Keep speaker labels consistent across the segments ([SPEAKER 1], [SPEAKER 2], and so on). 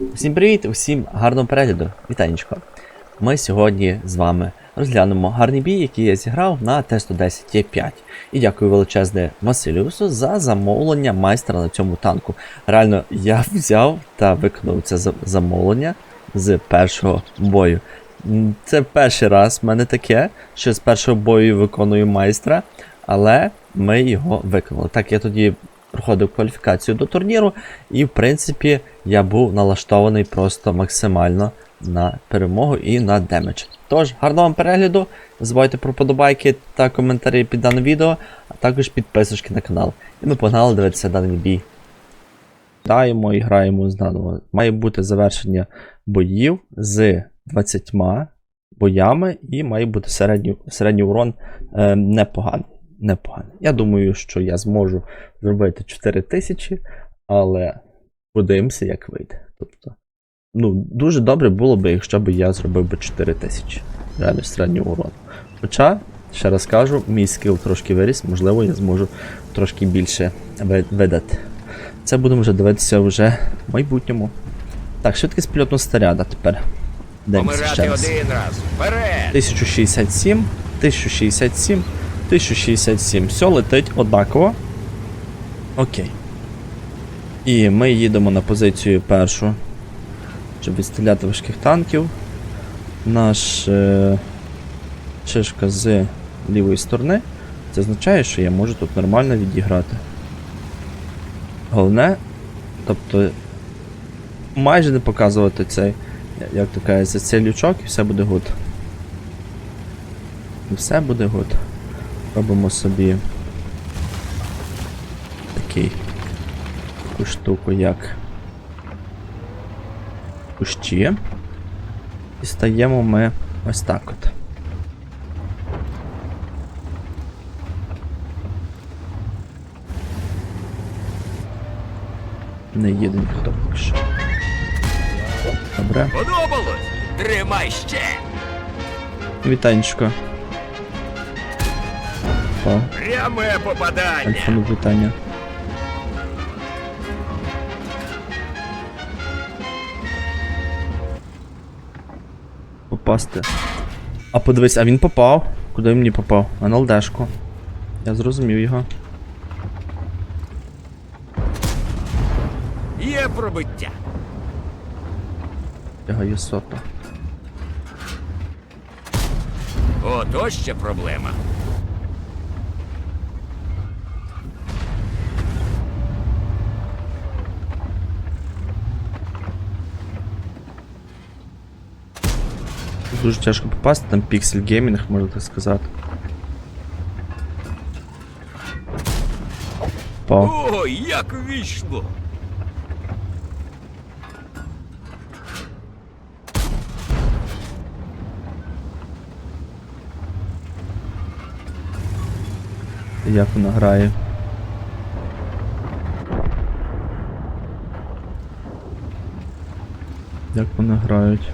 [SPEAKER 1] Всім привіт, усім гарного перегляду. Вітанечко. Ми сьогодні з вами розглянемо гарний бій, який я зіграв на Т-110 Е5. І дякую величезне Василіусу за замовлення майстра на цьому танку. Реально, я взяв та виконав це замовлення з першого бою. Це перший раз в мене таке, що з першого бою виконую майстра, але ми його виконали. Так, я тоді проходив кваліфікацію до турніру, і в принципі я був налаштований просто максимально на перемогу і на демедж. Тож, гарного вам перегляду. Не забувайте про подобайки та коментарі під даним відео, а також підписочки на канал. І ми погнали дивитися даний бій. Даємо і граємо заново. Має бути завершення боїв з 20 боями, і має бути середній, середній урон е, непоганий. Непоганий. Я думаю, що я зможу зробити 4000, але подивимося, як вийде. Тобто, ну, дуже добре було б, якщо б я зробив би 4000. Реально середнього урону. Хоча, ще раз кажу, мій скіл трошки виріс, можливо, я зможу трошки більше видати. Це будемо вже дивитися вже в майбутньому. Так, швидкість польотного снаряда тепер. Дивимося ще раз.
[SPEAKER 2] один раз. Вперед!
[SPEAKER 1] 1067, 1067, 1067. Все летить однаково. Окей. І ми їдемо на позицію першу, щоб відстріляти важких танків. Наш е, шишка з лівої сторони. Це означає, що я можу тут нормально відіграти. Головне, тобто майже не показувати цей, як то кажеться, цей лючок і все буде гуд. І все буде гуд. Робимо собі такий таку штуку, як кущі. І стаємо ми ось так от. Не їде ніхто поки що. Добре.
[SPEAKER 2] Подобалось! Тримай ще!
[SPEAKER 1] Вітанечко. О,
[SPEAKER 2] Пряме попадання!
[SPEAKER 1] Альфану вітання. Попасти. А подивись, а він попав. Куди він мені попав? А на ЛДшку. Я зрозумів його.
[SPEAKER 2] Є пробиття!
[SPEAKER 1] Є сота.
[SPEAKER 2] Ото ще проблема.
[SPEAKER 1] Дуже тяжко попасти, там піксель геймінг, можна так сказати. Попав.
[SPEAKER 2] О, як війшло!
[SPEAKER 1] Як вона грає. Як вони грають?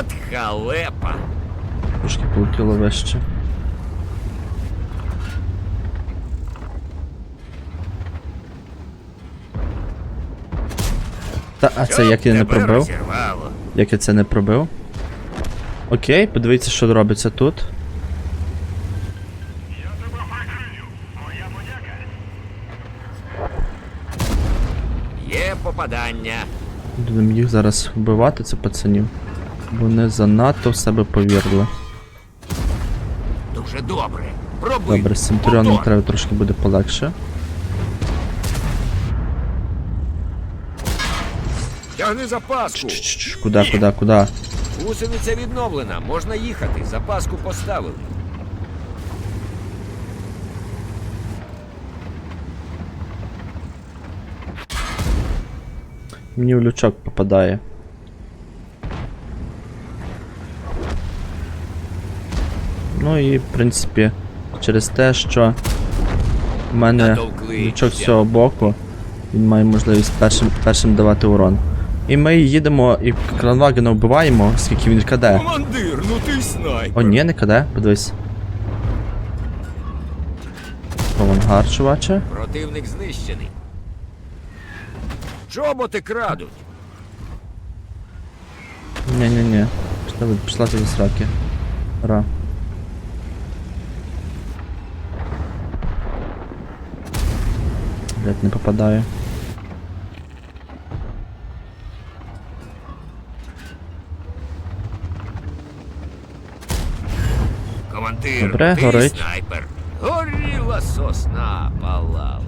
[SPEAKER 2] От халепа!
[SPEAKER 1] Трошки полетіло вище. Та, а це як я не пробив? Як я це не пробив? Окей, подивіться, що робиться тут.
[SPEAKER 2] Є попадання.
[SPEAKER 1] Будемо їх зараз вбивати, це пацанів. Вони занадто в себе повірили.
[SPEAKER 2] Дуже добре. Пробуй.
[SPEAKER 1] Добре, з Центуріоном треба трошки буде полегше.
[SPEAKER 2] Тягни запаску.
[SPEAKER 1] Чш-чш-чш, Куда, куда, куда?
[SPEAKER 2] Гусениця відновлена. Можна їхати. Запаску поставили.
[SPEAKER 1] Мені в лючок попадає. Ну і в принципі, через те, що в мене лючок з цього боку, він має можливість першим, першим давати урон. І ми їдемо і кранвагена вбиваємо, скільки він КД.
[SPEAKER 2] Командир, ну ти снайпер.
[SPEAKER 1] О, ні, не КД, подивись. Авангар, чуваче.
[SPEAKER 2] Противник знищений. Чоботи крадуть.
[SPEAKER 1] Ні-ні-ні. Пішла, пішла тобі сраки. Ра. Блять, не попадаю.
[SPEAKER 2] Командир,
[SPEAKER 1] Добре,
[SPEAKER 2] ти
[SPEAKER 1] горить.
[SPEAKER 2] снайпер. Горіла сосна, палала.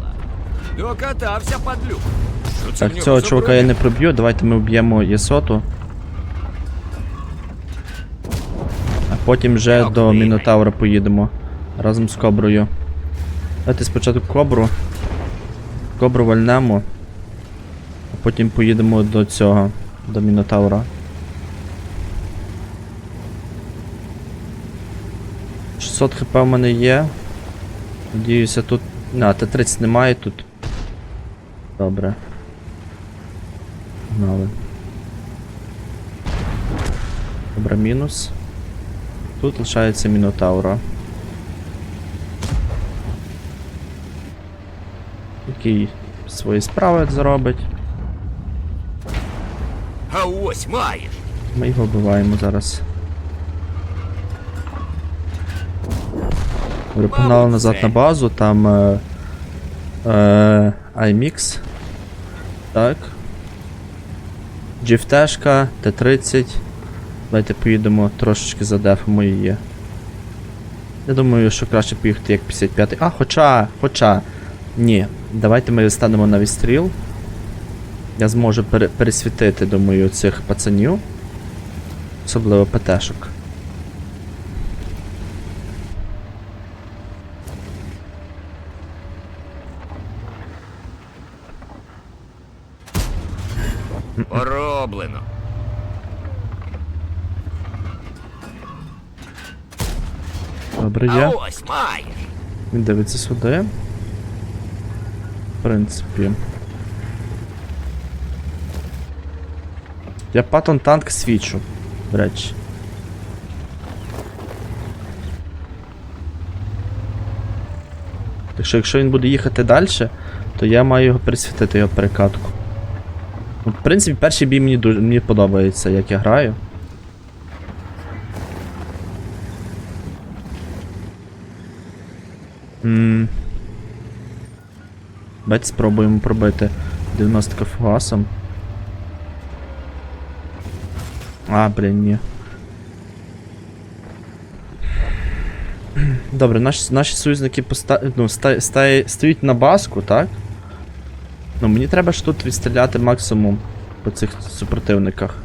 [SPEAKER 2] Докатався падлюк.
[SPEAKER 1] Так, цього чувака я не проб'ю, давайте ми вб'ємо Єсоту. А потім вже до. Мінотавра поїдемо. Разом з Коброю. Давайте спочатку Кобру. Кобру вальнемо. А потім поїдемо до цього, до Мінотавра. 600 хп в мене є. Надіюся, тут. На, Т-30 немає тут. Добре. Погнали. Добре, мінус. Тут лишається Мінотаура. Який свої справи зробить.
[SPEAKER 2] А ось маєш.
[SPEAKER 1] Ми його вбиваємо зараз. Погнали назад на базу, там. Е, е, iMix. Так. GFT-шка, Т-30. Давайте поїдемо трошечки задефимо її. Я думаю, що краще поїхати як 55. А, хоча, хоча. Ні. Давайте ми станемо на відстріл. Я зможу пере- пересвітити, думаю, цих пацанів. Особливо ПТшок.
[SPEAKER 2] Пороблено.
[SPEAKER 1] Добре,
[SPEAKER 2] маєш.
[SPEAKER 1] Він дивиться сюди. Принципі. Я патон танк свічу, до речі. Так що якщо він буде їхати далі, то я маю його пересвітити його перекатку. Ну, в принципі, перший бій мені дуже мені подобається, як я граю. Ммм. Давайте спробуємо пробити 90 фугасом. А, блін, ні. Добре, наші, наші союзники поста... ну, ста... ста... стоять на баску, так? Ну, мені треба ж тут відстріляти максимум по цих супротивниках.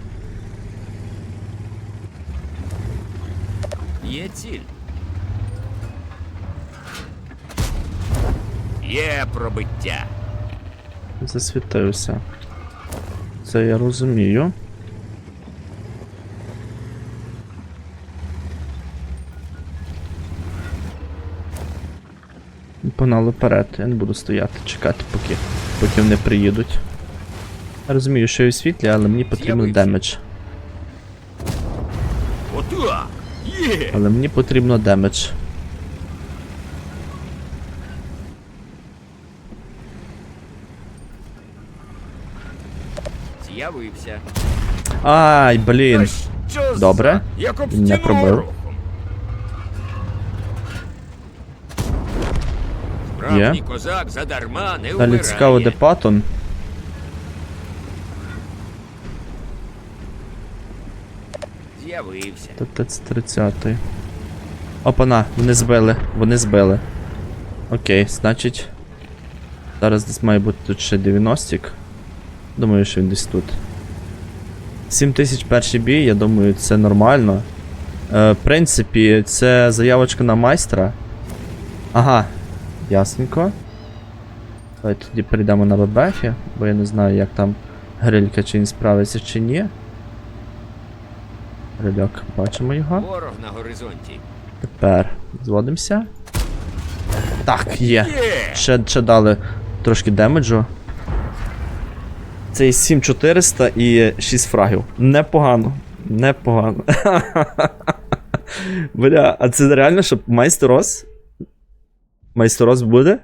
[SPEAKER 2] Є ціль. Є пробиття.
[SPEAKER 1] Засвітився. Це я розумію. Погнали вперед, я не буду стояти, чекати, поки, поки вони приїдуть. Я розумію, що я у світлі, але мені потрібен демедж. Але мені потрібно демедж.
[SPEAKER 2] З'явився.
[SPEAKER 1] Ай, блін. Добре.
[SPEAKER 2] Як об
[SPEAKER 1] Не
[SPEAKER 2] стіну
[SPEAKER 1] пробив.
[SPEAKER 2] рухом. Справжній козак задарма не
[SPEAKER 1] Далі
[SPEAKER 2] вмирає.
[SPEAKER 1] цікаво, де Паттон.
[SPEAKER 2] З'явився.
[SPEAKER 1] Тут це 30 Опана, вони збили, вони збили. Окей, значить. Зараз десь має бути тут ще 90-ік. Думаю, що він десь тут. 7000 перший бій, я думаю, це нормально. Е, в принципі, це заявочка на майстра. Ага, ясненько. Давайте тоді перейдемо на ББФі, бо я не знаю, як там грилька, чи він справиться, чи ні. Грильок, бачимо його.
[SPEAKER 2] Ворог на горизонті.
[SPEAKER 1] Тепер зводимося. Так, є.
[SPEAKER 2] Є.
[SPEAKER 1] Ще, ще дали трошки демеджу. Це і 7400 і 6 фрагів. Непогано. Непогано. Бля, а це реально, щоб майстерос? Майстерос буде?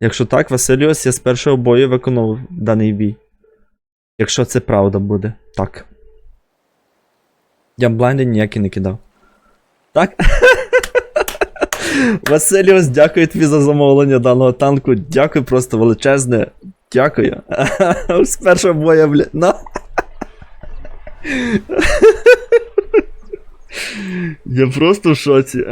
[SPEAKER 3] Якщо так, Василіос, я з першого бою виконав даний бій. Якщо це правда буде. Так. Я блайнди ніякий не кидав. Так? Василіос, дякую тобі за замовлення даного танку. Дякую просто величезне. Дякую. З першого боя, бля. На. Я просто в шоці.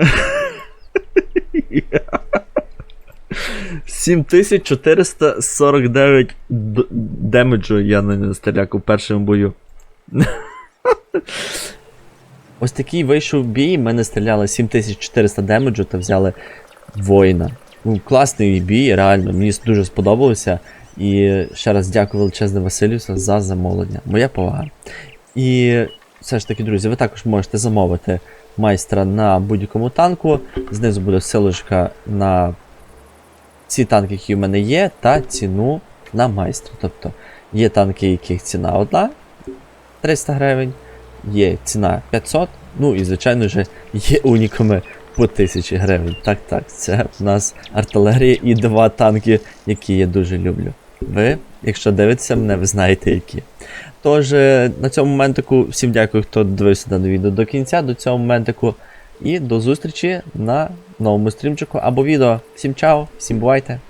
[SPEAKER 3] 7449 демеджу я на стріляк у першому бою. Ось такий вийшов бій. Ми не стріляли 7400 демеджу та взяли воїна. Ну, класний бій, реально, мені дуже сподобалося. І ще раз дякую величезне Василюсу за замовлення. Моя повага. І все ж таки, друзі, ви також можете замовити майстра на будь-якому танку. Знизу буде ссылочка на ці танки, які в мене є, та ціну на майстра. Тобто є танки, яких ціна одна 300 гривень, є ціна 500, ну і звичайно ж є уніками по 1000 гривень. Так, так, це в нас артилерія і два танки, які я дуже люблю. Ви, якщо дивитеся мене, ви знаєте які. Тож, е, на цьому моментику всім дякую, хто дивився дане відео до кінця, до цього моментику. І до зустрічі на новому стрімчику або відео. Всім чао, всім бувайте!